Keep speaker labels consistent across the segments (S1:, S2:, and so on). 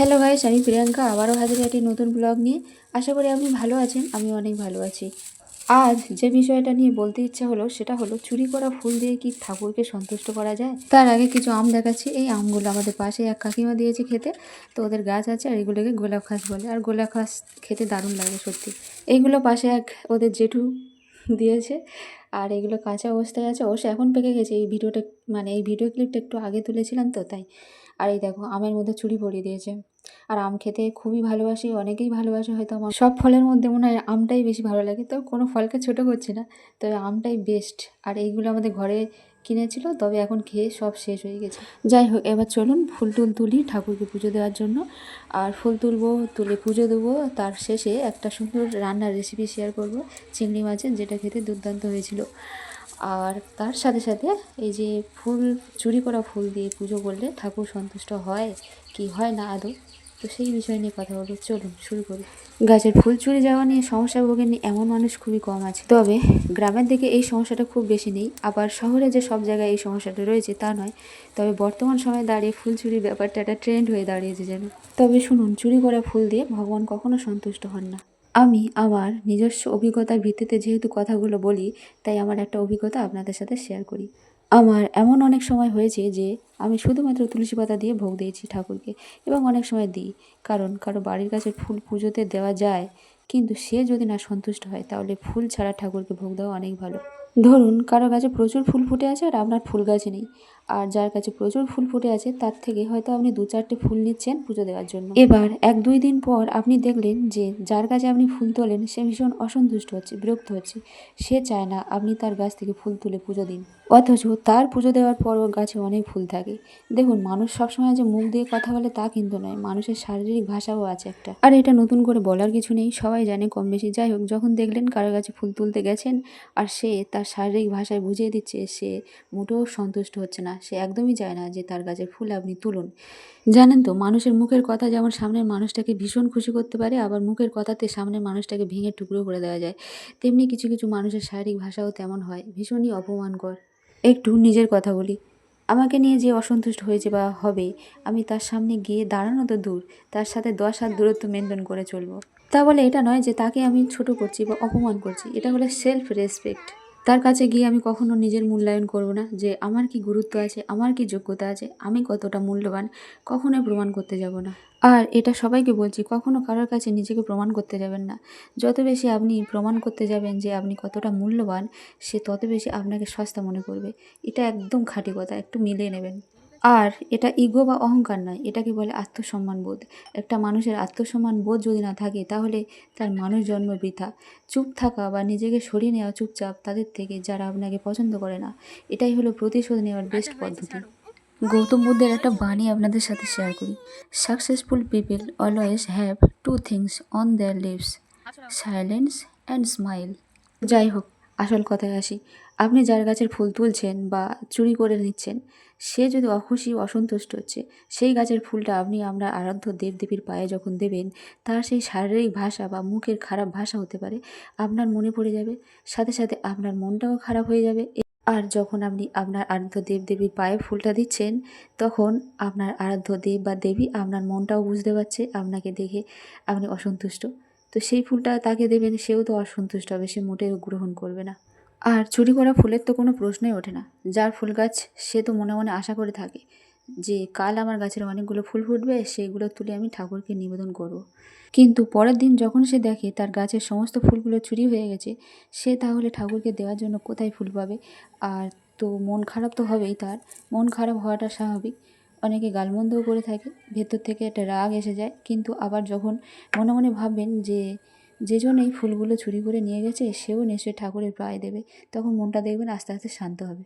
S1: Hello guys আমি প্রিয়াঙ্কা। আবারও হাজির একটি নতুন ব্লগ নিয়ে। আশা করি আপনি ভালো আছেন আমি অনেক ভালো আছি। আজ যে বিষয়টা নিয়ে বলতে ইচ্ছা হলো, সেটা হলো চুরি করা ফুল দিয়ে কি ঠাকুরকে সন্তুষ্ট করা যায়? তার আগে কিছু আম দেখাচ্ছি। এই আমগুলো আমাদের পাশে এক কাকিমা দিয়েছে খেতে। তো ওদের গাছ আছে আর এগুলোকে গোলাপ ঘাস বলে। আর গোলাপ খাস খেতে দারুণ লাগে সত্যি। এইগুলো পাশে এক ওদের জেঠু দিয়েছে। আর এগুলো কাঁচা অবস্থায় আছে। অবশ্য এখন পেকে গেছে। এই ভিডিওটা মানে এই ভিডিও ক্লিপটা একটু আগে তুলেছিলাম তো, তাই। আর এই দেখো, আমের মধ্যে চুরি পরিয়ে দিয়েছে। আর আম খেতে খুবই ভালোবাসি, অনেকেই ভালোবাসে হয়তো আমার। সব ফলের মধ্যে মনে হয় আমটাই বেশি ভালো লাগে, তো কোনো ফলকে ছোটো করছি না, তবে আমটাই বেস্ট আর এইগুলো আমাদের ঘরে কিনেছিল, তবে এখন খেয়ে সব শেষ হয়ে গেছে। যাই হোক, এবার চলুন ফুল টুল তুলি ঠাকুরকে পুজো দেওয়ার জন্য। আর ফুল তুলবো, তুলে পুজো দেবো, তার শেষে একটা সুন্দর রান্নার রেসিপি শেয়ার করব, চিংড়ি মাছের, যেটা খেতে দুর্দান্ত হয়েছিল। আর তার সাথে সাথে এই যে ফুল, চুরি করা ফুল দিয়ে পুজো করলে ঠাকুর সন্তুষ্ট হয়, কি হয় না আদৌ? তো সেই বিষয় নিয়ে কথা বলব। চলুন, শুরু করি। গাছের ফুল চুরি যাওয়া নিয়ে সমস্যা ভোগেননি এমন মানুষ খুবই কম আছে। তবে গ্রামের দিকে এই সমস্যাটা খুব বেশি নেই। আবার শহরে যে সব জায়গায় এই সমস্যাটা রয়েছে তা নয়। তবে বর্তমান সময়ে দাঁড়িয়ে ফুল চুরির ব্যাপারটা একটা ট্রেন্ড হয়ে দাঁড়িয়েছে যেন। তবে শুনুন, চুরি করা ফুল দিয়ে ভগবান কখনো সন্তুষ্ট হন না। আমি আমার নিজস্ব অভিজ্ঞতার ভিত্তিতে যেহেতু কথাগুলো বলি, তাই আমার একটা অভিজ্ঞতা আপনাদের সাথে শেয়ার করি। আমার এমন অনেক সময় হয়েছে যে আমি শুধুমাত্র তুলসী পাতা দিয়ে ভোগ দিয়েছি ঠাকুরকে এবং অনেক সময় দিই। কারণ কারও বাড়ির কাছে ফুল পুজোতে দেওয়া যায়, কিন্তু সে যদি না সন্তুষ্ট হয়, তাহলে ফুল ছাড়া ঠাকুরকে ভোগ দেওয়া অনেক ভালো। ধরুন, কারও গাছে প্রচুর ফুল ফুটে আছে আর আপনার ফুল গাছে নেই। আর যার কাছে প্রচুর ফুল ফুটে আছে, তার থেকে হয়তো আপনি দু চারটে ফুল নিচ্ছেন পুজো দেওয়ার জন্য। এবার এক দুই দিন পর আপনি দেখলেন যে, যার কাছে আপনি ফুল তোলেন, সে ভীষণ অসন্তুষ্ট হচ্ছে, বিরক্ত হচ্ছে। সে চায় না আপনি তার গাছ থেকে ফুল তুলে পুজো দিন। অথচ তার পুজো দেওয়ার পর ওর গাছে অনেক ফুল থাকে। দেখুন, মানুষ সবসময় যে মুখ দিয়ে কথা বলে তা কিন্তু নয়, মানুষের শারীরিক ভাষাও আছে একটা। আর এটা নতুন করে বলার কিছু নেই, সবাই জানে কম বেশি। যাই হোক, যখন দেখলেন কারও কাছে ফুল তুলতে গেছেন, আর সে তার শারীরিক ভাষায় বুঝিয়ে দিচ্ছে, সে মোটেও সন্তুষ্ট হচ্ছে না। সে একদমই চায় না যে তার গাছের ফুল আপনি তুলুন। জানেন তো, মানুষের মুখের কথা যেমন সামনের মানুষটাকে ভীষণ খুশি করতে পারে, আবার মুখের কথাতে সামনের মানুষটাকে ভেঙে টুকরো করে দেওয়া যায়। তেমনি কিছু কিছু মানুষের শারীরিক ভাষাও তেমন হয়, ভীষণই অপমানকর। একটু নিজের কথা বলি। আমাকে নিয়ে যে অসন্তুষ্ট হয়েছে বা হবে, আমি তার সামনে গিয়ে দাঁড়ানো তো দূর, তার সাথে দশ হাত দূরত্ব মেনটেন করে চলবো। তা বলে এটা নয় যে তাকে আমি ছোট করছি বা অপমান করছি, এটা হলো সেলফ রেসপেক্ট তার কাছে গিয়ে আমি কখনো নিজের মূল্যায়ন করব না যে আমার কি গুরুত্ব আছে, আমার কি যোগ্যতা আছে, আমি কতটা মূল্যবান, কখনোই প্রমাণ করতে যাব না। আর এটা সবাইকে বলছি, কখনো কারোর কাছে নিজেকে প্রমাণ করতে যাবেন না। যত বেশি আপনি প্রমাণ করতে যাবেন যে আপনি কতটা মূল্যবান, সে তত বেশি আপনাকে সস্তা মনে করবে। এটা একদম খাঁটি কথা, একটু মিলিয়ে নেবেন। আর এটা ইগো বা অহংকার নয় এটাকে বলে আত্মসম্মান বোধ। একটা মানুষের আত্মসম্মান বোধ যদি না থাকে তাহলে তার মানুষ জন্ম বৃথা। চুপ থাকা বা নিজেকে সরিয়ে নেওয়া চুপচাপ তাদের থেকে যারা আপনাকে পছন্দ করে না এটাই হলো প্রতিশোধ নেওয়ার বেস্ট পদ্ধতি। গৌতম বুদ্ধের একটা বাণী আপনাদের সাথে শেয়ার করি। Successful people always have two things on their lives silence and smile যাই হোক আসল কথায় আসি। আপনি যার গাছের ফুল তুলছেন বা চুরি করে নিচ্ছেন, সে যদি অখুশি, অসন্তুষ্ট হচ্ছে, সেই গাছের ফুলটা আপনি আমরা আরাধ্য দেবদেবীর পায়ে যখন দেবেন, তার সেই শারীরিক ভাষা বা মুখের খারাপ ভাষা হতে পারে, আপনার মনে পড়ে যাবে। সাথে সাথে আপনার মনটাও খারাপ হয়ে যাবে। আর যখন আপনি আপনার আরাধ্য দেবদেবীর পায়ে ফুলটা দিচ্ছেন, তখন আপনার আরাধ্য দেব বা দেবী আপনার মনটাও বুঝতে পারছে, আপনাকে দেখে আপনি অসন্তুষ্ট। তো সেই ফুলটা তাকে দেবেন, সেও তো অসন্তুষ্ট হবে, সে মোটেও গ্রহণ করবে না। আর চুরি করা ফুলের তো কোনো প্রশ্নই ওঠে না। যার ফুল গাছ সে তো মনে মনে আশা করে থাকে যে কাল আমার গাছের অনেকগুলো ফুল ফুটবে সেইগুলো তুলে আমি ঠাকুরকে নিবেদন করব। কিন্তু পরের দিন যখন সে দেখে তার গাছের সমস্ত ফুলগুলো চুরি হয়ে গেছে, সে তাহলে ঠাকুরকে দেওয়ার জন্য কোথায় ফুল পাবে? আর তো মন খারাপ তো হবেই তার। মন খারাপ হওয়াটা স্বাভাবিক। অনেকে গালমন্দও করে থাকে, ভেতর থেকে একটা রাগ এসে যায়। কিন্তু আবার যখন মনে মনে ভাববেন যে যে জন্য এই ফুলগুলো চুরি করে নিয়ে গেছে, সেও নিশ্চয়ই ঠাকুরের প্রায় দেবে। তখন মনটা দেখবেন আস্তে আস্তে শান্ত হবে।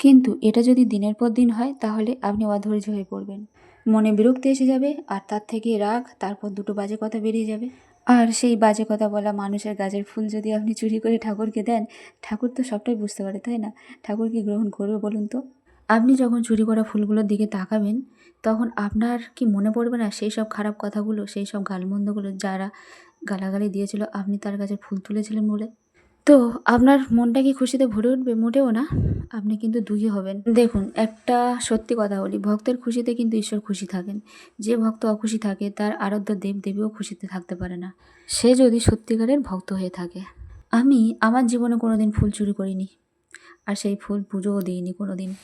S1: কিন্তু এটা যদি দিনের পর দিন হয়, তাহলে আপনি অধৈর্য হয়ে পড়বেন। মনে বিরক্তি এসে যাবে, আর তার থেকে রাগ, তারপর দুটো বাজে কথা বেরিয়ে যাবে। আর সেই বাজে কথা বলা মানুষের গাছের ফুল যদি আপনি চুরি করে ঠাকুরকে দেন, ঠাকুর তো সবটাই বুঝতে পারে, তাই না? ঠাকুর কি গ্রহণ করবে বলুন তো? আপনি যখন চুরি করা ফুলগুলোর দিকে তাকাবেন, তখন আপনার কি মনে পড়বে না সেই সব খারাপ কথাগুলো, সেই সব গালমন্দগুলো যারা গালাগালি দিয়েছিল, আপনি তার কাছে ফুল তুলেছিলেন বলে। তো আপনার মনটা কি খুশিতে ভরে উঠবে? মোটেও না। আপনি কিন্তু দুঃখী হবেন। দেখুন, একটা সত্যি কথা বলি, ভক্তের খুশিতে কিন্তু ঈশ্বর খুশি থাকেন। যে ভক্ত অখুশি থাকে, তার আরাধ্য দেব দেবীও খুশিতে থাকতে পারে না। সে যদি সত্যিকারের ভক্ত হয়ে থাকে। আমি আমার জীবনে কোনো দিন ফুল চুরি করিনি, আর সেই ফুল পুজোও দিইনি কোনো দিন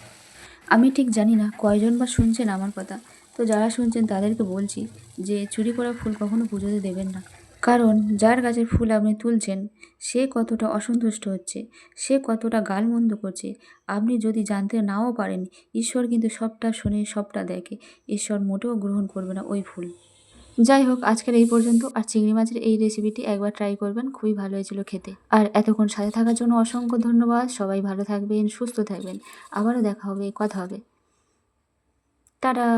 S1: আমি ঠিক জানি না কয়জন বা শুনছেন আমার কথা। তো যারা শুনছেন তাদেরকে বলছি যে, চুরি করা ফুল কখনো পুজোতে দেবেন না। কারণ যার গাছের ফুল আপনি তুলছেন, সে কতটা অসন্তুষ্ট হচ্ছে, সে কতটা গালমন্দ করছে, আপনি যদি জানতে নাও পারেন, ঈশ্বর কিন্তু সবটা শোনে সবটা দেখে, ঈশ্বর মোটেও গ্রহণ করবে না ওই ফুল। যাই হোক, আজকের এই পর্যন্ত, আর চিংড়ি মাছের এই রেসিপিটি একবার ট্রাই করবেন, খুবই ভালো হয়েছিল খেতে। আর এতক্ষণ সাথে থাকার জন্য অসংখ্য ধন্যবাদ, সবাই ভালো থাকবেন, সুস্থ থাকবেন, আবারও দেখা হবে, কথা হবে। টাটা!